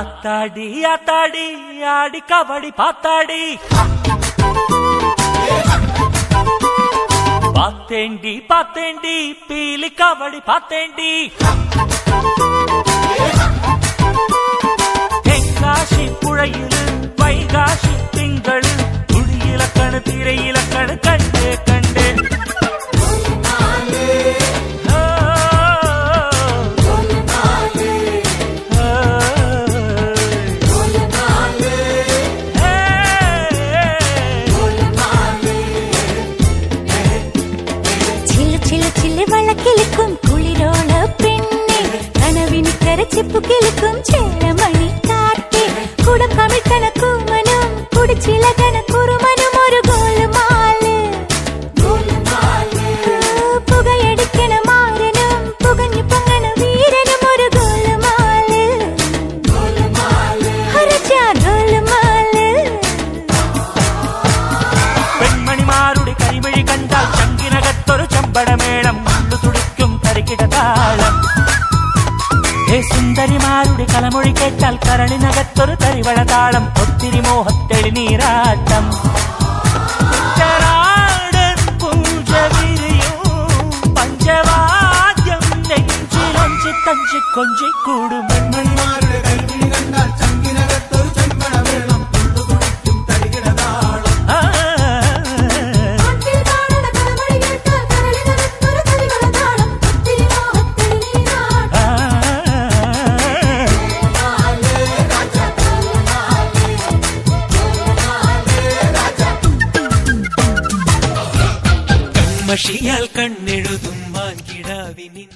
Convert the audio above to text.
ஆத்தாடி ஆத்தாடி ஆடி கபடி பாத்தாடி. பாத்தேண்டி பாத்தேண்டி பீலி கபடி பாத்தேண்டி. தென்காசி புழையில் வைகாசி വളക്കിളിക്കും കുളിരോള പെണ്ണെ. കനവിന് കരച്ചിപ്പു കിളിക്കും ചേരമണി കാട്ടി കുടം കമിഴ്ത്തണ കൂമനും പെൺമണിമാരുടെ കരിമിഴി കണ്ടാൽ ചങ്കിനകത്തൊരു ചമ്പടമേളം ഏ സുന്ദരിമാരുടെ കലമൊഴി കേട്ടാൽ കരളിനകത്തൊരു തരിവള താളം ഒത്തിരി മോഹത്തെളി നീരാട്ടം കുട്ടനാടൻ പുഞ്ചവിരിയും പഞ്ചവാദ്യം നെഞ്ചിലഞ്ചി തഞ്ചി കൊഞ്ചി മഷിയാൽ കണ്ണെഴുതും വാൻകിടാവിനിൻ